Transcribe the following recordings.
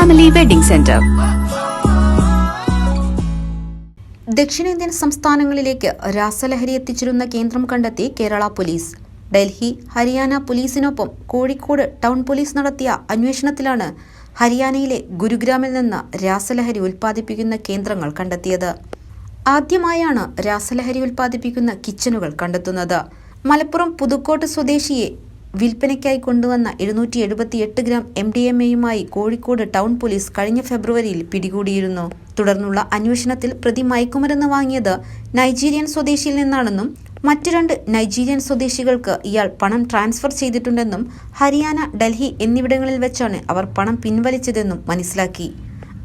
Family wedding centre. ദക്ഷിണേന്ത്യൻ സംസ്ഥാനങ്ങളിലേക്ക് രാസലഹരി എത്തിച്ചിരുന്ന കേന്ദ്രം കണ്ടെത്തി കേരള പോലീസ്. ഡൽഹി ഹരിയാന പോലീസിനൊപ്പം കോഴിക്കോട് ടൗൺ പോലീസ് നടത്തിയ അന്വേഷണത്തിലാണ് ഹരിയാനയിലെ ഗുരുഗ്രാമിൽ നിന്ന് രാസലഹരി ഉൽപ്പാദിപ്പിക്കുന്ന കേന്ദ്രങ്ങൾ കണ്ടെത്തിയത്. ആദ്യമായാണ് രാസലഹരി ഉൽപ്പാദിപ്പിക്കുന്ന കിച്ചനുകൾ കണ്ടെത്തുന്നത്. മലപ്പുറം പുതുക്കോട്ട് സ്വദേശിയെ വിൽപ്പനയ്ക്കായി കൊണ്ടുവന്ന എഴുന്നൂറ്റി എഴുപത്തിയെട്ട് ഗ്രാം എം ഡി എം എയുമായി കോഴിക്കോട് ടൗൺ പോലീസ് കഴിഞ്ഞ ഫെബ്രുവരിയിൽ പിടികൂടിയിരുന്നു. തുടർന്നുള്ള അന്വേഷണത്തിൽ പ്രതി മയക്കുമരുന്ന് വാങ്ങിയത് നൈജീരിയൻ സ്വദേശിയിൽ നിന്നാണെന്നും മറ്റു രണ്ട് നൈജീരിയൻ സ്വദേശികൾക്ക് ഇയാൾ പണം ട്രാൻസ്ഫർ ചെയ്തിട്ടുണ്ടെന്നും ഹരിയാന ഡൽഹി എന്നിവിടങ്ങളിൽ വെച്ചാണ് അവർ പണം പിൻവലിച്ചതെന്നും മനസ്സിലാക്കി.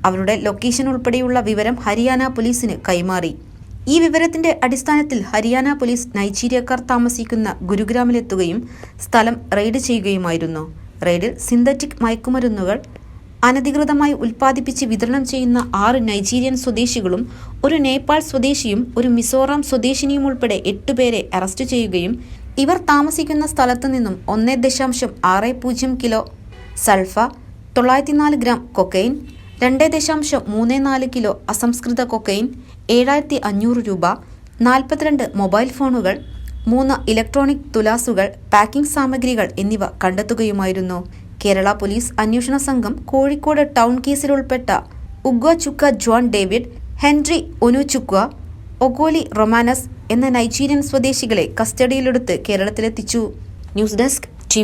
അവരുടെ ലൊക്കേഷൻ ഉൾപ്പെടെയുള്ള വിവരം ഹരിയാന പോലീസിന് കൈമാറി. ഈ വിവരത്തിന്റെ അടിസ്ഥാനത്തിൽ ഹരിയാന പോലീസ് നൈജീരിയക്കാർ താമസിക്കുന്ന ഗുരുഗ്രാമിലെത്തുകയും സ്ഥലം റെയ്ഡ് ചെയ്യുകയുമായിരുന്നു. റെയ്ഡിൽ സിന്തറ്റിക് മയക്കുമരുന്നുകൾ അനധികൃതമായി ഉൽപ്പാദിപ്പിച്ച് വിതരണം ചെയ്യുന്ന ആറ് നൈജീരിയൻ സ്വദേശികളും ഒരു നേപ്പാൾ സ്വദേശിയും ഒരു മിസോറാം സ്വദേശിനിയും ഉൾപ്പെടെ എട്ടുപേരെ അറസ്റ്റ് ചെയ്യുകയും ഇവർ താമസിക്കുന്ന സ്ഥലത്തു നിന്നും ഒന്നേ ദശാംശം ആറ് പൂജ്യം കിലോ സൾഫ തൊള്ളായിരത്തി നാല് ഗ്രാം കൊക്കൈൻ രണ്ട് ദശാംശം മൂന്ന് നാല് കിലോ അസംസ്കൃത കൊക്കൈൻ ഏഴായിരത്തി അഞ്ഞൂറ് രൂപ നാൽപ്പത്തിരണ്ട് മൊബൈൽ ഫോണുകൾ മൂന്ന് ഇലക്ട്രോണിക് തുലാസുകൾ പാക്കിംഗ് സാമഗ്രികൾ എന്നിവ കണ്ടെത്തുകയുമായിരുന്നു. കേരള പോലീസ് അന്വേഷണ സംഘം കോഴിക്കോട് ടൗൺ കേസിൽ ഉൾപ്പെട്ട ഉഗ്വ chukka John David Henry Onuchukwu Ogoli Romanus എന്ന നൈജീരിയൻ സ്വദേശികളെ കസ്റ്റഡിയിലെടുത്ത് കേരളത്തിലെത്തിച്ചു. News desk T